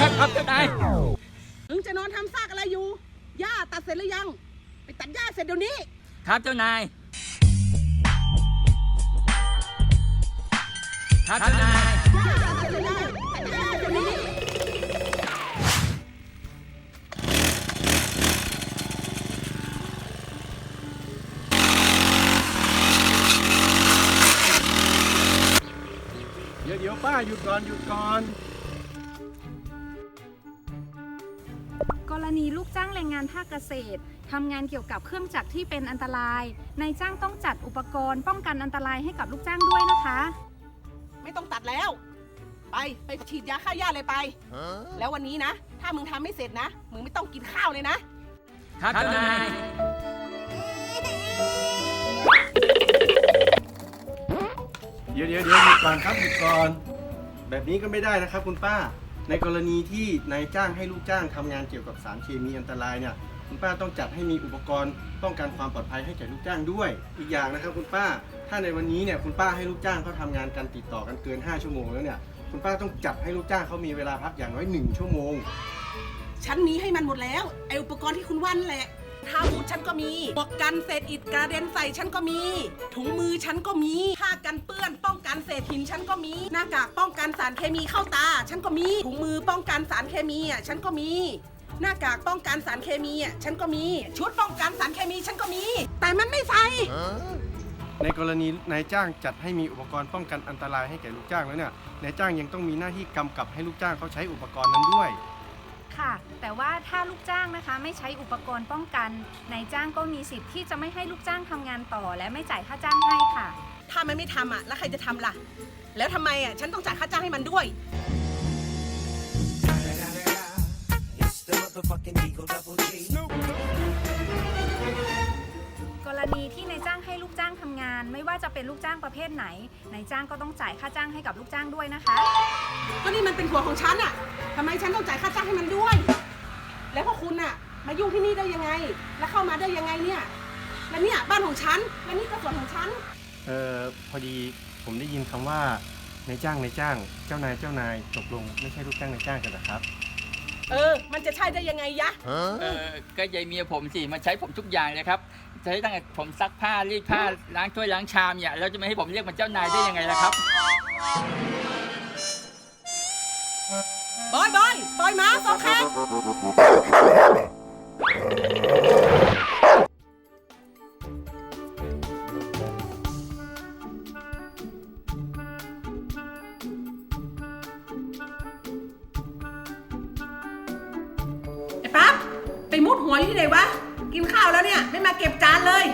ครับเจ้านายมึงจะนอนทำซากอะไรอยู่ หญ้าตัดเสร็จหรือยัง ไปตัดหญ้าเสร็จเดี๋ยวนี้ ครับเจ้านายครับเจ้านาย หญ้าตัดเสร็จหรือยังตัดหญ้าเดี๋ยวนี้ เดี๋ยวเดี๋ยวป้าหยุดก่อนหยุดก่อน ณีลูกจ้างแรงงานภาคเกษตรทำงานเกี่ยวกับเครื่องจักรที่เป็นอันตรายนายจ้างต้องจัดอุปกรณ์ ป้องกันอันตรายให้กับลูกจ้างด้วยนะคะ ไม่ต้องตัดแล้ว ไปไปฉีดยาฆ่าหญ้าเลยไป แล้ววันนี้นะ ถ้ามึงทำไม่เสร็จนะ มึงไม่ต้องกินข้าวเลยนะ ครับเจ้านาย เดี๋ยวเดี๋ยวเดี๋ยวหยุดก่อนครับหยุดก่อน แบบนี้ก็ไม่ได้นะครับคุณป้า ในกรณีที่นายจ้างให้ลูกจ้างทำงานเกี่ยวกับสารเคมีอันตรายเนี่ยคุณป้าต้องจัดให้มีอุปกรณ์ป้องกันความปลอดภัยให้แก่ลูกจ้างด้วย อีกอย่างนะครับคุณป้า ถ้าในวันนี้เนี่ยคุณป้าให้ลูกจ้างเขาทำงานกันติดต่อกันเกิน 5 ชั่วโมงแล้วเนี่ยคุณป้าต้องจัดให้ลูกจ้างเขามีเวลาพักอย่างน้อย 1 ชั่วโมงฉันมีให้มันหมดแล้ว ไออุปกรณ์ที่คุณวันแหละทาบูทฉันก็มีหมวกกันเศษอิฐกระเด็นใส่ฉันก็มี ถุงมือฉันก็มีผ้ากันเปื้อน หินฉันก็มี หน้ากากป้องกันสารเคมีเข้าตา ฉันก็มีถุงมือป้องกันสารเคมีอะฉันก็มี หน้ากากป้องกันสารเคมีอะฉันก็มี ชุดป้องกันสารเคมีฉันก็มี แต่มันไม่ใส่ในกรณีนายจ้างจัดให้มีอุปกรณ์ป้องกันอันตรายให้แก่ลูกจ้างแล้วเนี่ยนายจ้างยังต้องมีหน้าที่กำกับให้ลูกจ้างเขาใช้อุปกรณ์นั้นด้วย ค่ะ แต่ว่าถ้าลูกจ้างนะคะ ไม่ใช้อุปกรณ์ป้องกันนายจ้างก็มีสิทธิ์ที่จะไม่ให้ลูกจ้างทำงานต่อ และไม่จ่ายค่าจ้างให้ค่ะ ถ้ามันไม่ทำอะ แล้วใครจะทำล่ะ แล้วทำไมอะ ฉันต้องจ่ายค่าจ้างให้มันด้วย It's the motherfucking Eagle Double G. ไม่ว่าจะเป็นลูกจ้างประเภทไหนนายจ้างก็ต้องจ่ายค่าจ้างให้กับลูกจ้างด้วยนะคะ ก็นี่มันเป็นหัวของฉันอะทำไมฉันต้องจ่ายค่าจ้างให้มันด้วย แล้วพวกคุณอะมายุ่งที่นี่ได้ยังไง แล้วเข้ามาได้ยังไงเนี่ย แล้วเนี่ยบ้านของฉัน แล้วนี่ก็สวนของฉัน เออพอดีผมได้ยินคำว่านายจ้างนายจ้าง เจ้านายเจ้านายตกลงไม่ใช่ลูกจ้างนายจ้างกันเหรอครับ เออ มันจะใช่ได้ยังไงยะ เออก็ยายเมียผมสิมาใช้ผมทุกอย่างเลยครับใช้ตั้งแต่ผมซักผ้ารีดผ้าล้างถ้วยล้างชามเนี่ยแล้วจะไม่ให้ผมเรียกมันเจ้านายได้ยังไงล่ะครับ บอยบอยบอยมาสองแขก อยู่ที่ไหนวะ กินข้าวแล้วเนี่ย ไม่มาเก็บจานเลย